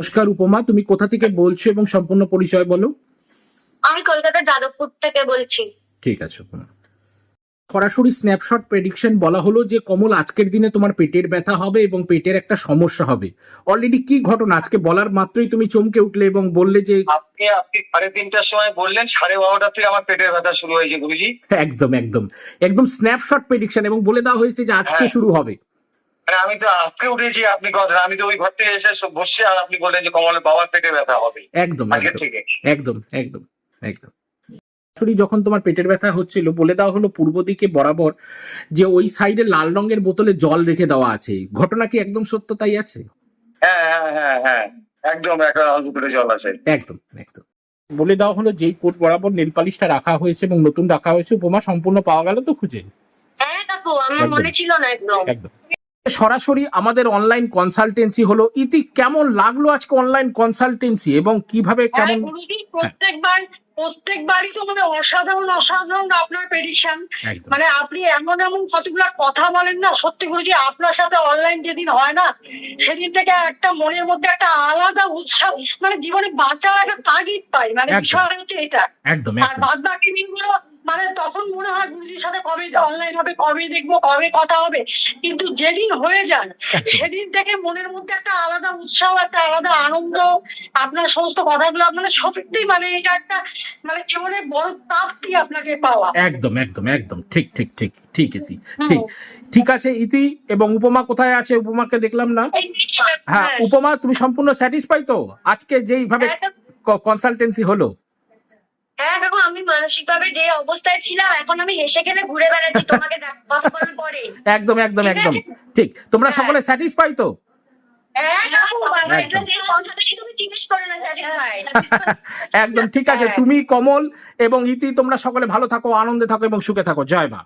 নমস্কার উপমা তুমি কোথা থেকে বলছো এবং সম্পূর্ণ পরিচয় বলো? আমি কলকাতা যাদবপুর থেকে বলছি। ঠিক আছে উপমা। সরাসরি স্ন্যাপশট প্রেডিকশন বলা হলো যে কমল আজকের দিনে তোমার পেটের ব্যথা হবে এবং পেটের একটা সমস্যা হবে। অলরেডি কি ঘটনা? আজকে বলার মাত্রই তুমি চমকে উঠলে এবং বললে যে আপনি আপনি সাড়ে তিনটার সময় বললেন সাড়ে বারোটা থেকে আমার পেটের ব্যথা শুরু হয়েছে গুরুজি। একদম একদম। একদম স্ন্যাপশট প্রেডিকশন এবং বলে দেওয়া হয়েছে যে আজকে হ্যাঁ। শুরু হবে। আমি তো আজকে উঠেছি আপনি কথা আমি তো ওই ঘর থেকে এসে বসে আর আপনি বললেন যে কমলের বাবার পেটে ব্যথা হবে। একদম একদম একদম একদম একদম। সরাসরি যখন তোমার পেটের ব্যথা হচ্ছিল বলে দেওয়া হলো পূর্ব দিকে বরাবর যে ওই সাইডে লাল রঙের বোতলে জল রেখে দেওয়া আছে। ঘটনা কি একদম সত্য তাই আছে? হ্যাঁ হ্যাঁ হ্যাঁ হ্যাঁ একদম একটা অল্প জল আছে। একদম একদম। বলে দেওয়া হলো যেই কোট বরাবর নেল পালিশটা রাখা হয়েছে এবং নতুন রাখা হয়েছে উপমা সম্পূর্ণ পাওয়া গেল তো খুঁজে? হ্যাঁ কাকু আমার মনে ছিল না একদম। একদম। সরাসরি আমাদের অনলাইন কনসালটেন্সি হলো। ইতি কেমন লাগল আজকে অনলাইন কনসালটেন্সি এবং কীভাবে কেমন প্রত্যেকবার প্রত্যেকবারই তো মানে অসাধারণ অসাধারণ আপনার পেডিশন মানে আপনি এমন এমন কতগুলো কথা বলেন না সত্যি গুরুজি আপনার সাথে অনলাইন যেদিন হয় না সেদিন থেকে একটা মনের মধ্যে একটা আলাদা উৎসাহ মানে জীবনে বাঁচার একটা তাগিদ পাই। মানে। বিষয় হচ্ছে এটা। একদম আর বাদ বাকি দিনগুলো মানে তখন মনে হয় গুরুজির সাথে কবে অনলাইন হবে কবে দেখব কবে কথা হবে। কিন্তু যেদিন হয়ে যান সেদিন থেকে মনের মধ্যে একটা আলাদা উৎসাহ একটা আলাদা আনন্দ আপনার সমস্ত কথাগুলো মানে সত্যি মানে এটা একটা মানে জীবনে বড় প্রাপ্তি আপনাকে পাওয়া। একদম একদম একদম। ঠিক ঠিক ঠিক ঠিক ইতি ঠিক। ঠিক আছে ইতি এবং উপমা কোথায় আছে? উপমাকে দেখলাম না। হ্যাঁ উপমা তুমি সম্পূর্ণ স্যাটিসফাই তো? আজকে যেইভাবে কনসালটেন্সি হলো। হ্যাঁ কাকু আমি মানসিক ভাবে যে অবস্থায় ছিলাম এখন আমি হেসে খেলে ঘুরে বেড়াচ্ছি তোমাকে কথা বলার পরে। একদম একদম একদম। ঠিক। তোমরা হ্যাঁ। সকলে স্যাটিসফাই তো? হ্যাঁ একদম ঠিক আছে। হ্যাঁ। তুমি কমল এবং ইতি তোমরা সকলে ভালো থাকো আনন্দে থাকো এবং সুখে থাকো। জয় মা।